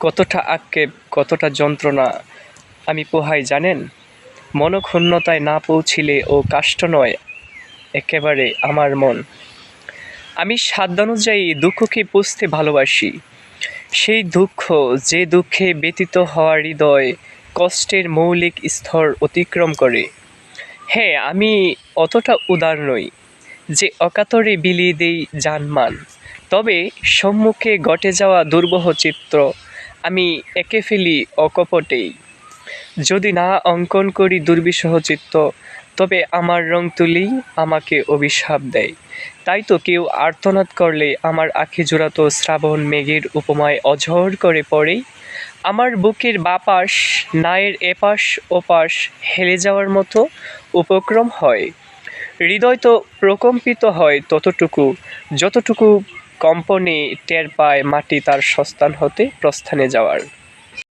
কতটা আক্ষেপ, কতটা যন্ত্রণা, আমি পোহাই জানেন? মনক্ষুণ্ণতায় না পৌঁছিলে ও কাষ্ট নয়, একেবারে আমার মন। আমি সাধ্যানুযায়ী দুঃখকে পুষতে ভালোবাসি। সেই দুঃখ, যে দুঃখে ব্যতীত হওয়া হৃদয় কষ্টের মৌলিক স্তর অতিক্রম করে। হ্যাঁ আমি অতটা উদার নই, যে অকাতরে বিলিয়ে দেই জানমান তবে সম্মুখে ঘটে যাওয়া দুর্বহ চিত্র আমি এঁকে ফেলি অকপটেই। যদি না অঙ্কন করি দুর্বিষহ চিত্ত, তবে আমার রং তুলি আমাকে অভিশাপ দেয়। তাই তো কেউ আর্তনাদ করলে আমার আখি জোড়াতো শ্রাবণ মেঘের উপমায় অঝর করে পড়েই। আমার বুকের বাপাশ, নায়ের এপাশ ওপাশ হেলে যাওয়ার মতো উপক্রম হয়। হৃদয় তো প্রকম্পিত হয় ততটুকু, যতটুকু কম্পনে টের পায় মাটি তার সস্তান হতে প্রস্থানে যাওয়ার।